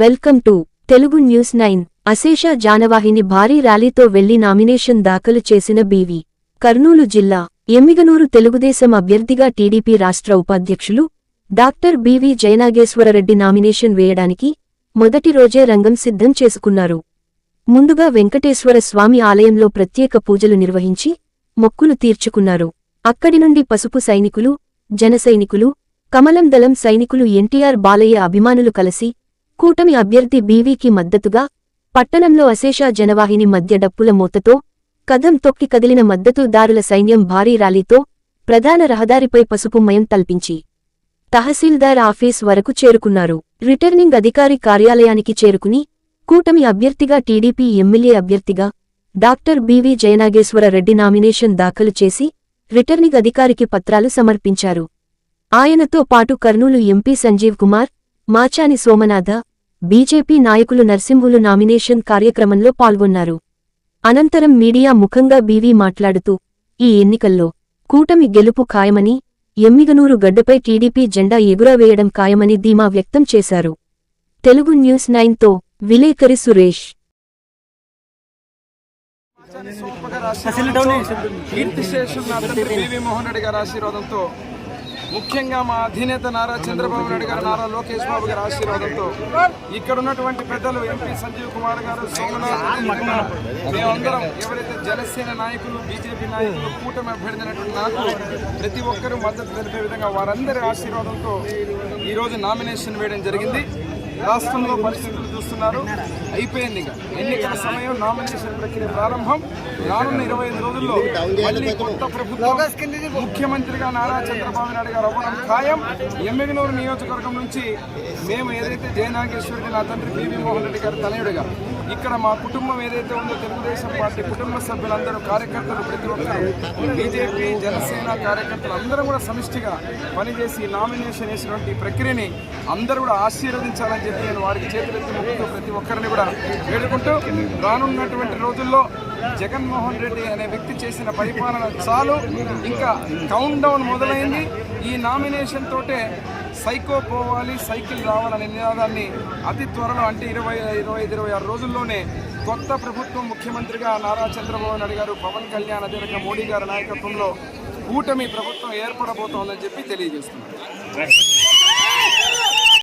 Welcome to Telugu News Nine. అశేష జానవాహిని భారీ ర్యాలీతో వెళ్ళి నామినేషన్ దాఖలు చేసిన బీవీ. కర్నూలు జిల్లా ఎమ్మిగనూరు తెలుగుదేశం అభ్యర్థిగా టీడీపీ రాష్ట్ర ఉపాధ్యక్షులు డాక్టర్ బీవీ జయనాగేశ్వరరెడ్డి నామినేషన్ వేయడానికి మొదటి రోజే రంగం సిద్ధం చేసుకున్నారు. ముందుగా వెంకటేశ్వర స్వామి ఆలయంలో ప్రత్యేక పూజలు నిర్వహించి మొక్కులు తీర్చుకున్నారు. అక్కడి నుండి పసుపు సైనికులు జనసైనికులు కమలం దళం సైనికులు ఎన్టీఆర్ బాలయ్య అభిమానులు కలిసి కూటమి అభ్యర్థి బీవీకి మద్దతుగా పట్టణంలో అశేష జనవాహిని మధ్య డప్పుల మూతతో కదం తొక్కి కదిలిన మద్దతుదారుల సైన్యం భారీ ర్యాలీతో ప్రధాన రహదారిపై పసుపుమయం తల్పించి తహసీల్దార్ ఆఫీస్ వరకు చేరుకున్నారు. రిటర్నింగ్ అధికారి కార్యాలయానికి చేరుకుని కూటమి అభ్యర్థిగా టీడీపీ ఎమ్మెల్యే అభ్యర్థిగా doctor BV Jayanageswara Reddy nomination దాఖలు చేసి రిటర్నింగ్ అధికారికి పత్రాలు సమర్పించారు. ఆయనతో పాటు కర్నూలు ఎంపీ సంజీవ్ కుమార్ మాచాని సోమనాథ బీజేపీ నాయకులు నర్సింహులు నామినేషన్ కార్యక్రమంలో పాల్గొన్నారు. అనంతరం మీడియా ముఖంగా బీవీ మాట్లాడుతూ ఈ ఎన్నికల్లో కూటమి గెలుపు ఖాయమని ఎమ్మిగనూరు గడ్డపై టీడీపీ జెండా ఎగురవేయడం ఖాయమని ధీమా వ్యక్తం చేశారు. తెలుగు న్యూస్ నైన్తో విలేకరి సురేష్. కీర్తిశేషులు మోహన్ రెడ్డి గారి ఆశీర్వాదంతో ముఖ్యంగా మా అధినేత నారా చంద్రబాబు నాయుడు గారు నారా లోకేష్ బాబు గారి ఆశీర్వాదంతో ఇక్కడ ఉన్నటువంటి పెద్దలు ఎంపీ సంజీవ్ కుమార్ గారు సోమనాథ్ మేమందరం ఎవరైతే జనసేన నాయకులు బీజేపీ నాయకులు కూటమి అభ్యర్థినటువంటి నాకు ప్రతి ఒక్కరూ మద్దతు తెలిపే విధంగా వారందరి ఆశీర్వాదంతో ఈరోజు నామినేషన్ వేయడం జరిగింది. రాష్ట్రంలో పరిస్థితులు చూస్తున్నారు. అయిపోయింది ఇక. ఎన్నికల సమయం నామినేషన్ ప్రక్రియ ప్రారంభం. రానున్న ఇరవై ఐదు రోజుల్లో మళ్ళీ కొత్త ప్రభుత్వం ముఖ్యమంత్రిగా నారా చంద్రబాబు నాయుడు గారు అవ్వడం ఖాయం. ఎమ్మెగనూరు నియోజకవర్గం నుంచి మేము ఏదైతే జయనాగేశ్వరుడి నా తండ్రి పివి మోహన్ రెడ్డి గారు తనయుడుగా ఇక్కడ మా కుటుంబం ఏదైతే ఉందో తెలుగుదేశం పార్టీ కుటుంబ సభ్యులందరూ కార్యకర్తలు ప్రతి ఒక్కరు బీజేపీ జనసేన కార్యకర్తలు అందరూ కూడా సమిష్టిగా పనిచేసి నామినేషన్ వేసినటువంటి ఈ ప్రక్రియని అందరూ కూడా ఆశీర్వదించాలని చెప్పి నేను వారికి చేతులెత్తి ప్రతి ఒక్కరిని కూడా వేడుకుంటూ రానున్నటువంటి రోజుల్లో జగన్మోహన్ రెడ్డి అనే వ్యక్తి చేసిన పరిపాలన చాలు. ఇంకా కౌంట్ డౌన్ మొదలైంది. ఈ నామినేషన్ తోటే సైకో పోవాలి సైకిల్ రావాలనే నినాదాన్ని అతి త్వరలో అంటే ఇరవై ఇరవై ఐదు ఇరవై ఆరు రోజుల్లోనే కొత్త ప్రభుత్వం ముఖ్యమంత్రిగా నారా చంద్రబాబు నాయుడు గారు పవన్ కళ్యాణ్ అదేవిధంగా మోడీ గారి నాయకత్వంలో కూటమి ప్రభుత్వం ఏర్పడబోతోందని చెప్పి తెలియజేస్తున్నారు.